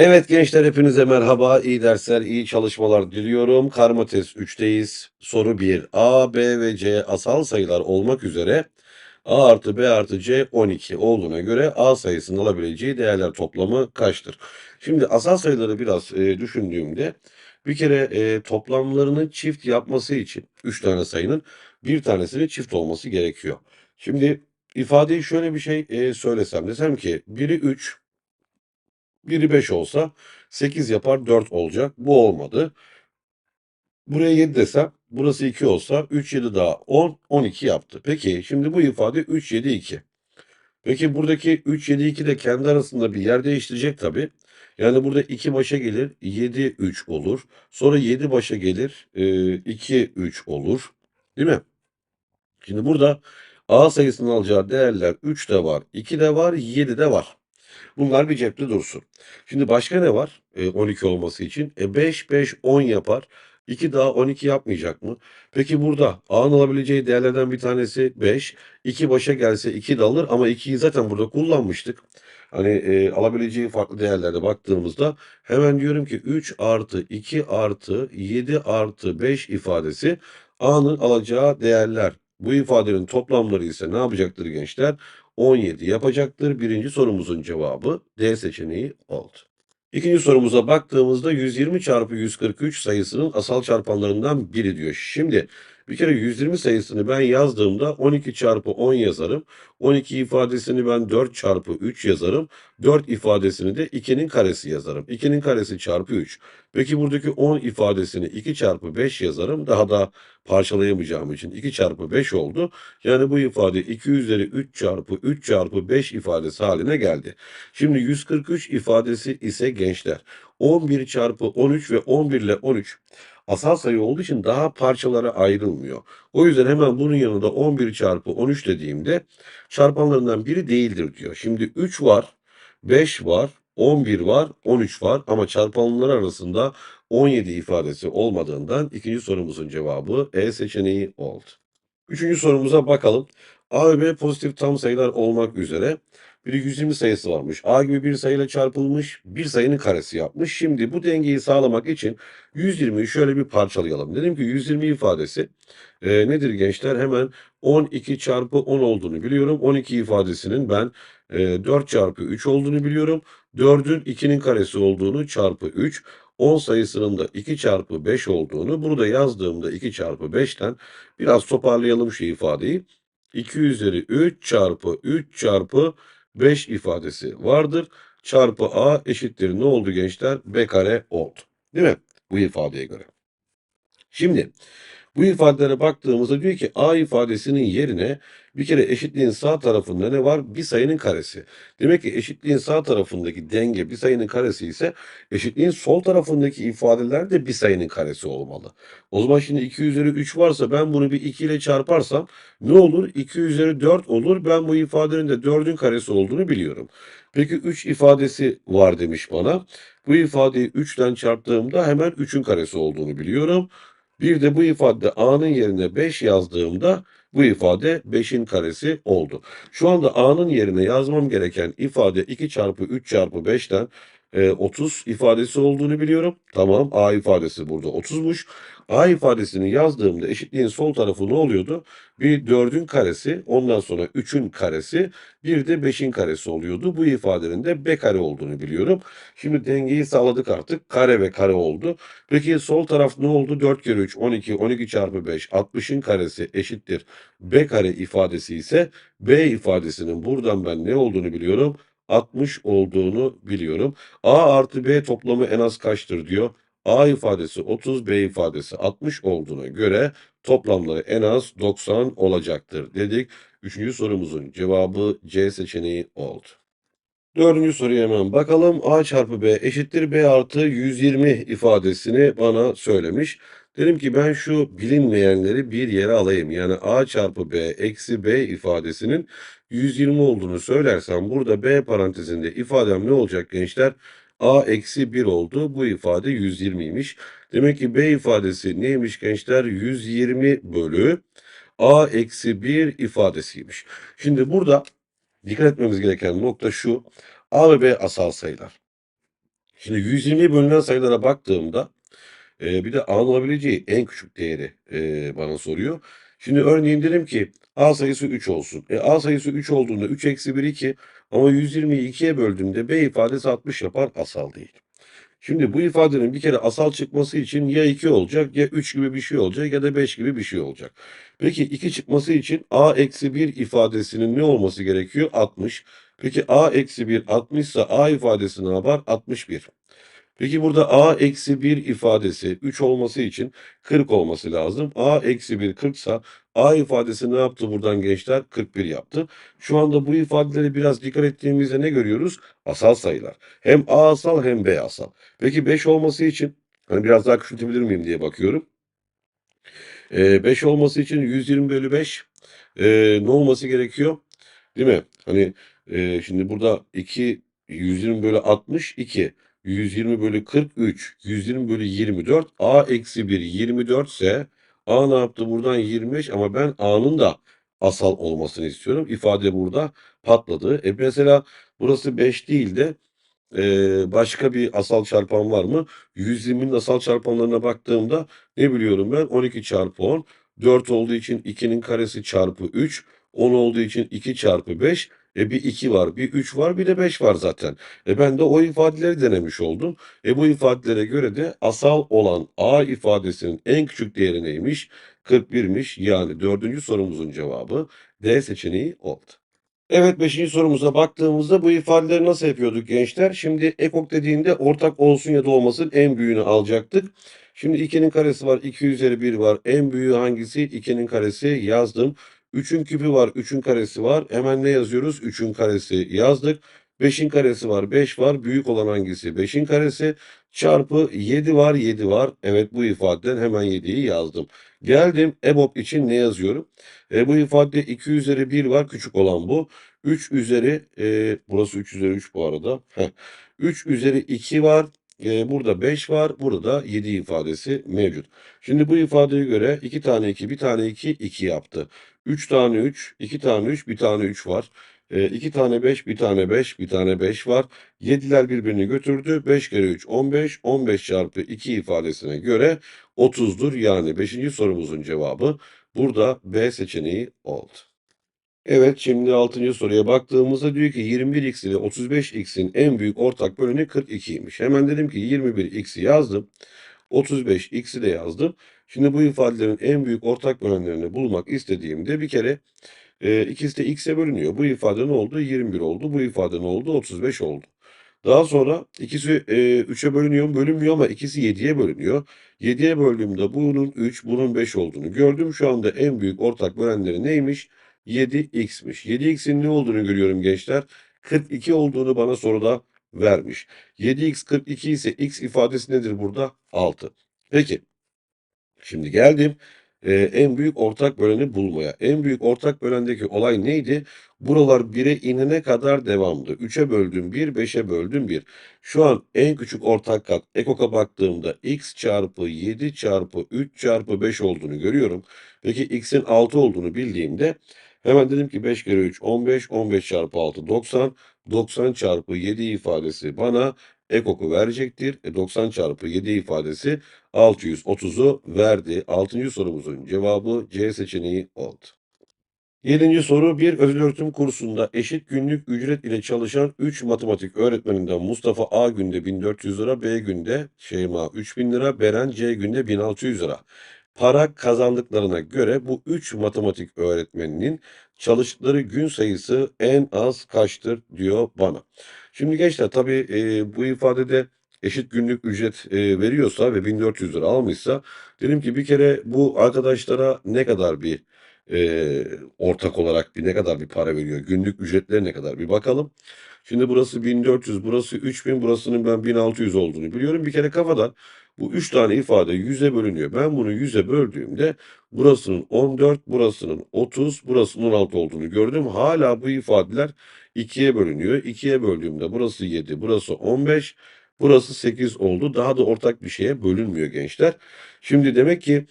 Evet gençler hepinize merhaba. İyi dersler, iyi çalışmalar diliyorum. Karma test 3'teyiz. Soru 1. A, B ve C asal sayılar olmak üzere A artı B artı C 12 olduğuna göre A sayısının alabileceği değerler toplamı kaçtır? Şimdi asal sayıları biraz e, düşündüğümde bir kere e, toplamlarını çift yapması için 3 tane sayının bir tanesinin çift olması gerekiyor. Şimdi ifadeyi şöyle bir şey e, söylesem desem ki biri 3 biri 5 olsa 8 yapar 4 olacak. Bu olmadı. Buraya 7 desem burası 2 olsa 3 7 daha 10 12 yaptı. Peki şimdi bu ifade 3 7 2. Peki buradaki 3 7 2 de kendi arasında bir yer değiştirecek tabii. Yani burada 2 başa gelir 7 3 olur. Sonra 7 başa gelir 2 3 olur. Değil mi? Şimdi burada A sayısının alacağı değerler 3 de var, 2 de var, 7 de var. Bunlar bir cepte dursun. Şimdi başka ne var e, 12 olması için? E 5, 5, 10 yapar. 2 daha 12 yapmayacak mı? Peki burada A'nın alabileceği değerlerden bir tanesi 5. 2 başa gelse 2 de alır ama 2'yi zaten burada kullanmıştık. Hani e, alabileceği farklı değerlere baktığımızda hemen diyorum ki 3 artı 2 artı 7 artı 5 ifadesi A'nın alacağı değerler. Bu ifadenin toplamları ise ne yapacaktır gençler? 17 yapacaktır. Birinci sorumuzun cevabı D seçeneği oldu. İkinci sorumuza baktığımızda 120 çarpı 143 sayısının asal çarpanlarından biri diyor. Şimdi bir kere 120 sayısını ben yazdığımda 12 çarpı 10 yazarım. 12 ifadesini ben 4 çarpı 3 yazarım. 4 ifadesini de 2'nin karesi yazarım. 2'nin karesi çarpı 3. Peki buradaki 10 ifadesini 2 çarpı 5 yazarım. Daha da parçalayamayacağım için 2 çarpı 5 oldu. Yani bu ifade 2 üzeri 3 çarpı 3 çarpı 5 ifadesi haline geldi. Şimdi 143 ifadesi ise gençler 11 çarpı 13 ve 11 ile 13 asal sayı olduğu için daha parçalara ayrılmıyor. O yüzden hemen bunun yanında 11 çarpı 13 dediğimde çarpanlarından biri değildir diyor. Şimdi 3 var, 5 var, 11 var, 13 var ama çarpanlar arasında 17 ifadesi olmadığından ikinci sorumuzun cevabı E seçeneği oldu. Üçüncü sorumuza bakalım. A ve B pozitif tam sayılar olmak üzere bir 120 sayısı varmış. A gibi bir sayıyla çarpılmış, bir sayının karesi yapmış. Şimdi bu dengeyi sağlamak için 120'yi şöyle bir parçalayalım. Dedim ki 120 ifadesi e, nedir gençler? Hemen 12 çarpı 10 olduğunu biliyorum. 12 ifadesinin ben e, 4 çarpı 3 olduğunu biliyorum. 4'ün 2'nin karesi olduğunu çarpı 3. 10 sayısının da 2 çarpı 5 olduğunu burada yazdığımda 2 çarpı 5'ten biraz toparlayalım şu ifadeyi. 2 üzeri 3 çarpı 3 çarpı 5 ifadesi vardır. Çarpı A eşittir ne oldu gençler? B kare oldu. Değil mi? Bu ifadeye göre. Şimdi bu ifadelere baktığımızda diyor ki A ifadesinin yerine bir kere eşitliğin sağ tarafında ne var? Bir sayının karesi. Demek ki eşitliğin sağ tarafındaki denge bir sayının karesi ise eşitliğin sol tarafındaki ifadeler de bir sayının karesi olmalı. O zaman şimdi 2 üzeri 3 varsa ben bunu bir 2 ile çarparsam ne olur? 2 üzeri 4 olur. Ben bu ifadenin de 4'ün karesi olduğunu biliyorum. Peki 3 ifadesi var demiş bana. Bu ifadeyi 3'ten çarptığımda hemen 3'ün karesi olduğunu biliyorum. Bir de bu ifade A'nın yerine 5 yazdığımda bu ifade 5'in karesi oldu. Şu anda A'nın yerine yazmam gereken ifade 2 çarpı 3 çarpı 5'ten e, 30 ifadesi olduğunu biliyorum. Tamam A ifadesi burada 30'muş. A ifadesini yazdığımda eşitliğin sol tarafı ne oluyordu? Bir 4'ün karesi ondan sonra 3'ün karesi bir de 5'in karesi oluyordu. Bu ifadenin de B kare olduğunu biliyorum. Şimdi dengeyi sağladık artık. Kare ve kare oldu. Peki sol taraf ne oldu? 4 kere 3 12 12 çarpı 5 60'ın karesi eşittir. B kare ifadesi ise B ifadesinin buradan ben ne olduğunu biliyorum? 60 olduğunu biliyorum. A artı B toplamı en az kaçtır diyor. A ifadesi 30, B ifadesi 60 olduğuna göre toplamları en az 90 olacaktır dedik. Üçüncü sorumuzun cevabı C seçeneği oldu. Dördüncü soruya hemen bakalım. A çarpı B eşittir B artı 120 ifadesini bana söylemiş. Dedim ki ben şu bilinmeyenleri bir yere alayım. Yani A çarpı B eksi B ifadesinin 120 olduğunu söylersem burada B parantezinde ifadem ne olacak gençler? A eksi 1 oldu. Bu ifade 120'ymiş. Demek ki B ifadesi neymiş gençler? 120 bölü A eksi 1 ifadesiymiş. Şimdi burada dikkat etmemiz gereken nokta şu. A ve B asal sayılar. Şimdi 120'ye bölünen sayılara baktığımda e, bir de A'nın alabileceği en küçük değeri e, bana soruyor. Şimdi örneğin dedim ki A sayısı 3 olsun. E, A sayısı 3 olduğunda 3 eksi 1 2 ama 120'yi 2'ye böldüğümde B ifadesi 60 yapar asal değil. Şimdi bu ifadenin bir kere asal çıkması için ya 2 olacak ya 3 gibi bir şey olacak ya da 5 gibi bir şey olacak. Peki 2 çıkması için a eksi 1 ifadesinin ne olması gerekiyor? 60. Peki a eksi 1 60 ise a ifadesi ne yapar? 61. Peki burada a eksi 1 ifadesi 3 olması için 40 olması lazım. a eksi 1 40 ise a ifadesi ne yaptı buradan gençler? 41 yaptı. Şu anda bu ifadeleri biraz dikkat ettiğimizde ne görüyoruz? Asal sayılar. Hem a asal hem b asal. Peki 5 olması için hani biraz daha küçültebilir miyim diye bakıyorum. Ee, 5 olması için 120 bölü 5 ee, ne olması gerekiyor? Değil mi? Hani ee, şimdi burada 2 120 bölü 62 120 bölü 43 120 bölü 24 a eksi 1 24 ise a ne yaptı buradan 25 ama ben a'nın da asal olmasını istiyorum. İfade burada patladı. E mesela burası 5 değil de ee, başka bir asal çarpan var mı? 120'nin asal çarpanlarına baktığımda ne biliyorum ben? 12 çarpı 10. 4 olduğu için 2'nin karesi çarpı 3. 10 olduğu için 2 çarpı 5. E bir 2 var, bir 3 var, bir de 5 var zaten. E ben de o ifadeleri denemiş oldum. E bu ifadelere göre de asal olan A ifadesinin en küçük değeri neymiş? 41'miş. Yani dördüncü sorumuzun cevabı D seçeneği oldu. Evet 5. sorumuza baktığımızda bu ifadeleri nasıl yapıyorduk gençler? Şimdi ekok dediğinde ortak olsun ya da olmasın en büyüğünü alacaktık. Şimdi 2'nin karesi var, 2 üzeri 1 var. En büyüğü hangisi? 2'nin karesi yazdım. 3'ün küpü var, 3'ün karesi var. Hemen ne yazıyoruz? 3'ün karesi yazdık. 5'in karesi var, 5 var. Büyük olan hangisi? 5'in karesi çarpı 7 var, 7 var. Evet bu ifadeden hemen 7'yi yazdım. Geldim EBOB için ne yazıyorum? E, bu ifadede 2 üzeri 1 var, küçük olan bu. 3 üzeri, e, burası 3 üzeri 3 bu arada. Heh. 3 üzeri 2 var. E, burada 5 var. Burada da 7 ifadesi mevcut. Şimdi bu ifadeye göre 2 tane 2, 1 tane 2, 2 yaptı. 3 tane 3, 2 tane 3, 1 tane 3 var. E, 2 tane 5, 1 tane 5, 1 tane 5 var. 7'ler birbirini götürdü. 5 kere 3, 15. 15 çarpı 2 ifadesine göre 30'dur. Yani 5. sorumuzun cevabı burada B seçeneği oldu. Evet şimdi 6. soruya baktığımızda diyor ki 21x ile 35x'in en büyük ortak böleni 42'ymiş. Hemen dedim ki 21x'i yazdım. 35x'i de yazdım. Şimdi bu ifadelerin en büyük ortak bölenlerini bulmak istediğimde bir kere e, ikisi de x'e bölünüyor. Bu ifade ne oldu? 21 oldu. Bu ifade ne oldu? 35 oldu. Daha sonra ikisi e, 3'e bölünüyor? Bölünmüyor ama ikisi 7'ye bölünüyor. 7'ye böldüğümde bunun 3, bunun 5 olduğunu gördüm. Şu anda en büyük ortak bölenleri neymiş? 7x'miş. 7x'in ne olduğunu görüyorum gençler. 42 olduğunu bana soruda vermiş. 7x 42 ise x ifadesi nedir burada? 6. Peki. Şimdi geldim e, en büyük ortak böleni bulmaya. En büyük ortak bölendeki olay neydi? Buralar 1'e inene kadar devamlı. 3'e böldüm 1, 5'e böldüm 1. Şu an en küçük ortak kat ekok'a baktığımda x çarpı 7 çarpı 3 çarpı 5 olduğunu görüyorum. Peki x'in 6 olduğunu bildiğimde hemen dedim ki 5 kere 3 15, 15 çarpı 6 90, 90 çarpı 7 ifadesi bana ekok'u verecektir. E 90 çarpı 7 ifadesi 630'u verdi. 6. sorumuzun cevabı C seçeneği oldu. 7. soru bir özel öğretim kursunda eşit günlük ücret ile çalışan 3 matematik öğretmeninden Mustafa A günde 1400 lira, B günde Şeyma 3000 lira, Beren C günde 1600 lira. Para kazandıklarına göre bu 3 matematik öğretmeninin çalıştıkları gün sayısı en az kaçtır diyor bana. Şimdi gençler tabii e, bu ifadede eşit günlük ücret e, veriyorsa ve 1400 lira almışsa dedim ki bir kere bu arkadaşlara ne kadar bir e, ortak olarak bir ne kadar bir para veriyor? Günlük ücretleri ne kadar bir bakalım. Şimdi burası 1400, burası 3000, burasının ben 1600 olduğunu biliyorum. Bir kere kafadan bu 3 tane ifade 100'e bölünüyor. Ben bunu 100'e böldüğümde burasının 14, burasının 30, burasının 16 olduğunu gördüm. Hala bu ifadeler 2'ye bölünüyor. 2'ye böldüğümde burası 7, burası 15, burası 8 oldu. Daha da ortak bir şeye bölünmüyor gençler. Şimdi demek ki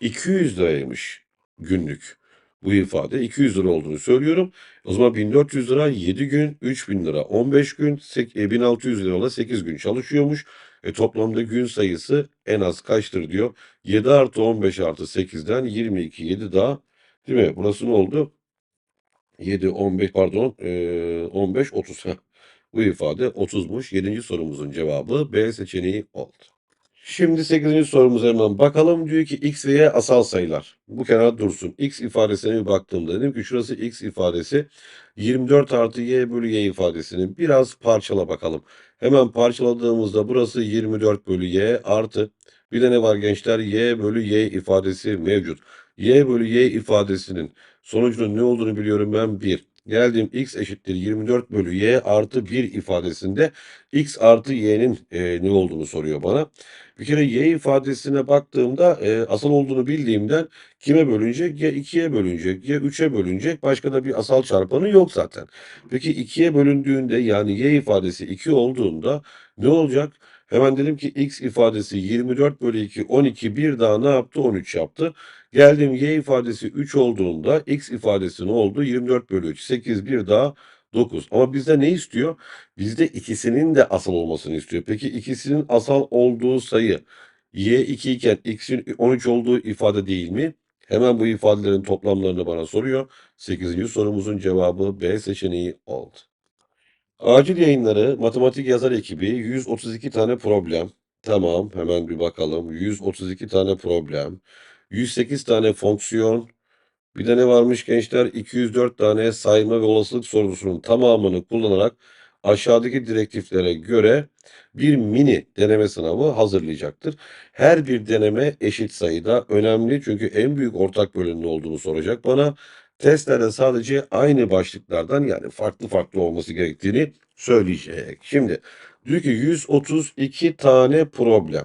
200 liraymış günlük. Bu ifade 200 lira olduğunu söylüyorum. O zaman 1400 lira 7 gün, 3000 lira 15 gün, sek- e, 1600 lira da 8 gün çalışıyormuş. E, toplamda gün sayısı en az kaçtır diyor. 7 artı 15 artı 8'den 22, 7 daha değil mi? Burası ne oldu? 7, 15 pardon e, 15, 30. Heh. Bu ifade 30'muş. 7. sorumuzun cevabı B seçeneği oldu. Şimdi 8. sorumuza hemen bakalım. Diyor ki x ve y asal sayılar. Bu kenara dursun. x ifadesine bir baktığımda dedim ki şurası x ifadesi 24 artı y bölü y ifadesini biraz parçala bakalım. Hemen parçaladığımızda burası 24 bölü y artı bir de ne var gençler? y bölü y ifadesi mevcut. y bölü y ifadesinin sonucunun ne olduğunu biliyorum ben 1. Geldiğim x eşittir 24 bölü y artı 1 ifadesinde x artı y'nin e, ne olduğunu soruyor bana. Bir kere y ifadesine baktığımda e, asal olduğunu bildiğimden kime bölünecek? Ya 2'ye bölünecek ya 3'e bölünecek. Başka da bir asal çarpanı yok zaten. Peki 2'ye bölündüğünde yani y ifadesi 2 olduğunda ne olacak? Hemen dedim ki x ifadesi 24 bölü 2 12 bir daha ne yaptı? 13 yaptı. Geldim y ifadesi 3 olduğunda x ifadesi ne oldu? 24 bölü 3 8 bir daha 9. Ama bizde ne istiyor? Bizde ikisinin de asal olmasını istiyor. Peki ikisinin asal olduğu sayı y 2 iken x'in 13 olduğu ifade değil mi? Hemen bu ifadelerin toplamlarını bana soruyor. 8. sorumuzun cevabı B seçeneği oldu. Acil yayınları matematik yazar ekibi 132 tane problem. Tamam hemen bir bakalım. 132 tane problem. 108 tane fonksiyon. Bir de ne varmış gençler? 204 tane sayma ve olasılık sorusunun tamamını kullanarak aşağıdaki direktiflere göre bir mini deneme sınavı hazırlayacaktır. Her bir deneme eşit sayıda önemli çünkü en büyük ortak bölümün olduğunu soracak bana. Testlerde sadece aynı başlıklardan yani farklı farklı olması gerektiğini söyleyecek. Şimdi diyor ki 132 tane problem.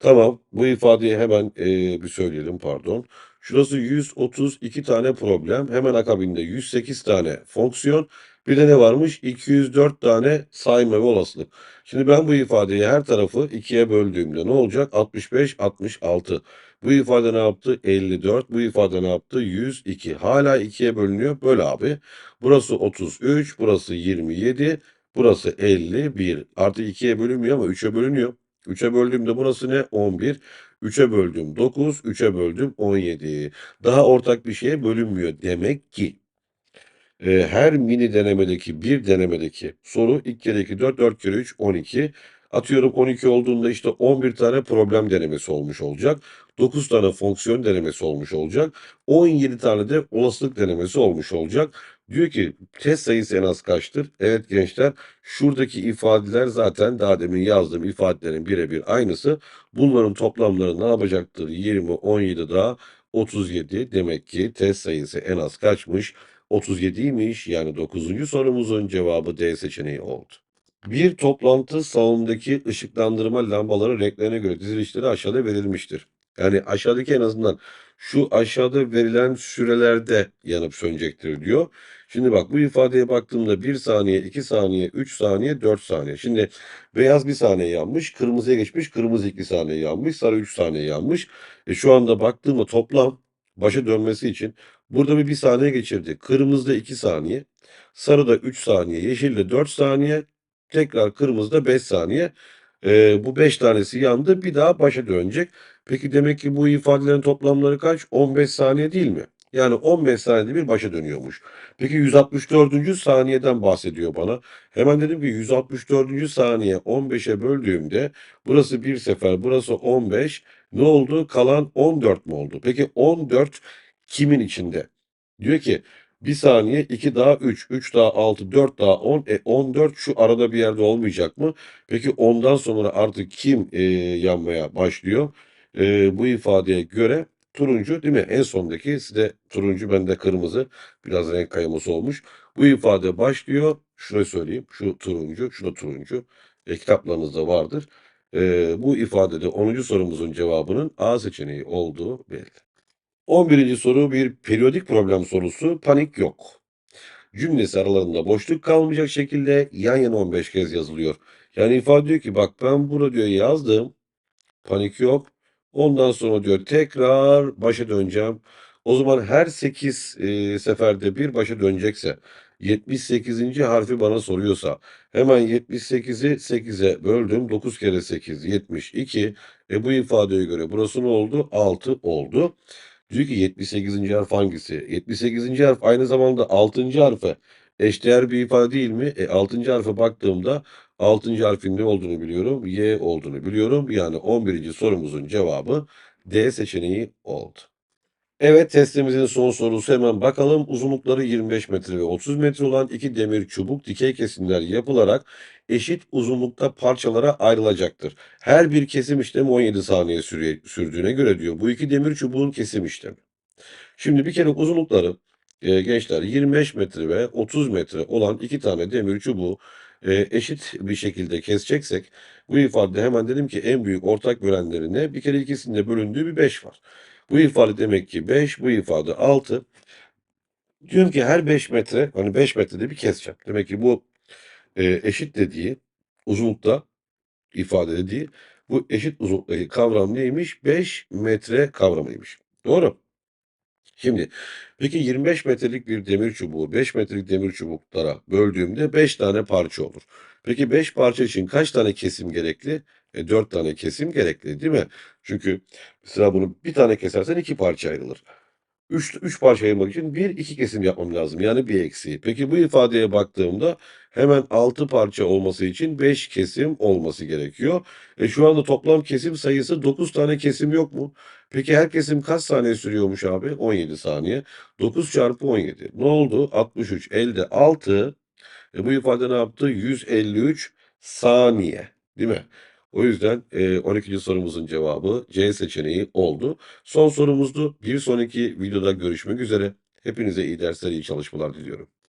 Tamam bu ifadeyi hemen e, bir söyleyelim pardon. Şurası 132 tane problem. Hemen akabinde 108 tane fonksiyon. Bir de ne varmış? 204 tane sayma ve olasılık. Şimdi ben bu ifadeyi her tarafı 2'ye böldüğümde ne olacak? 65, 66. Bu ifade ne yaptı? 54. Bu ifade ne yaptı? 102. Hala 2'ye bölünüyor. Böyle abi. Burası 33, burası 27, burası 51. Artı 2'ye bölünmüyor ama 3'e bölünüyor. 3'e böldüğümde burası ne? 11. 3'e böldüm 9, 3'e böldüm 17. Daha ortak bir şeye bölünmüyor. Demek ki e, her mini denemedeki bir denemedeki soru 2 kere 2 4, 4 kere 3 12. Atıyorum 12 olduğunda işte 11 tane problem denemesi olmuş olacak. 9 tane fonksiyon denemesi olmuş olacak. 17 tane de olasılık denemesi olmuş olacak. Diyor ki test sayısı en az kaçtır? Evet gençler şuradaki ifadeler zaten daha demin yazdığım ifadelerin birebir aynısı. Bunların toplamları ne yapacaktır? 20, 17 daha 37. Demek ki test sayısı en az kaçmış? 37'ymiş. Yani 9. sorumuzun cevabı D seçeneği oldu. Bir toplantı salonundaki ışıklandırma lambaları renklerine göre dizilişleri aşağıda verilmiştir. Yani aşağıdaki en azından şu aşağıda verilen sürelerde yanıp sönecektir diyor. Şimdi bak bu ifadeye baktığımda 1 saniye, 2 saniye, 3 saniye, 4 saniye. Şimdi beyaz 1 saniye yanmış, kırmızıya geçmiş, kırmızı 2 saniye yanmış, sarı 3 saniye yanmış. E şu anda baktığımda toplam başa dönmesi için burada bir 1 saniye geçirdi. Kırmızıda 2 saniye, sarıda 3 saniye, yeşilde 4 saniye, tekrar kırmızıda 5 saniye. E, bu 5 tanesi yandı bir daha başa dönecek. Peki demek ki bu ifadelerin toplamları kaç? 15 saniye değil mi? Yani 15 saniyede bir başa dönüyormuş. Peki 164. saniyeden bahsediyor bana. Hemen dedim ki 164. saniye 15'e böldüğümde burası bir sefer, burası 15. Ne oldu? Kalan 14 mu oldu? Peki 14 kimin içinde? Diyor ki 1 saniye 2 daha 3, 3 daha 6, 4 daha 10. E 14 şu arada bir yerde olmayacak mı? Peki ondan sonra artık kim e, yanmaya başlıyor? E, bu ifadeye göre turuncu değil mi? En sondaki size turuncu bende kırmızı biraz renk kayması olmuş. Bu ifade başlıyor. Şurayı söyleyeyim. Şu turuncu, şu da turuncu. E, kitaplarınızda vardır. E, bu ifadede 10. sorumuzun cevabının A seçeneği olduğu belli. 11. soru bir periyodik problem sorusu. Panik yok. Cümlesi aralarında boşluk kalmayacak şekilde yan yana 15 kez yazılıyor. Yani ifade diyor ki bak ben burada diyor yazdım. Panik yok. Ondan sonra diyor tekrar başa döneceğim. O zaman her 8 e, seferde bir başa dönecekse 78. harfi bana soruyorsa hemen 78'i 8'e böldüm. 9 kere 8 72. E bu ifadeye göre burası ne oldu? 6 oldu. Diyor ki 78. harf hangisi? 78. harf aynı zamanda 6. harfe eşdeğer bir ifade değil mi? E 6. harfe baktığımda 6. harfin ne olduğunu biliyorum. Y olduğunu biliyorum. Yani 11. sorumuzun cevabı D seçeneği oldu. Evet testimizin son sorusu hemen bakalım. Uzunlukları 25 metre ve 30 metre olan iki demir çubuk dikey kesimler yapılarak eşit uzunlukta parçalara ayrılacaktır. Her bir kesim işlemi 17 saniye süre, sürdüğüne göre diyor. Bu iki demir çubuğun kesim işlemi. Şimdi bir kere uzunlukları e, gençler 25 metre ve 30 metre olan iki tane demir çubuğu e, eşit bir şekilde keseceksek bu ifade hemen dedim ki en büyük ortak bölenlerine bir kere ikisinde bölündüğü bir 5 var. Bu ifade demek ki 5, bu ifade 6. Diyorum ki her 5 metre, hani 5 metrede bir keseceğim. Demek ki bu e, eşit dediği uzunlukta ifade dediği bu eşit uzunluktaki kavram neymiş? 5 metre kavramıymış. Doğru. Şimdi peki 25 metrelik bir demir çubuğu 5 metrelik demir çubuklara böldüğümde 5 tane parça olur. Peki 5 parça için kaç tane kesim gerekli? E 4 tane kesim gerekli değil mi? Çünkü mesela bunu bir tane kesersen iki parça ayrılır. 3, 3 parça ayırmak için 1 2 kesim yapmam lazım. Yani bir eksiği. Peki bu ifadeye baktığımda hemen 6 parça olması için 5 kesim olması gerekiyor. E şu anda toplam kesim sayısı 9 tane kesim yok mu? Peki her kesim kaç saniye sürüyormuş abi? 17 saniye. 9 çarpı 17. Ne oldu? 63. Elde 6. E bu ifade ne yaptı? 153 saniye. Değil mi? O yüzden e, 12. sorumuzun cevabı C seçeneği oldu. Son sorumuzdu. Bir sonraki videoda görüşmek üzere. Hepinize iyi dersler, iyi çalışmalar diliyorum.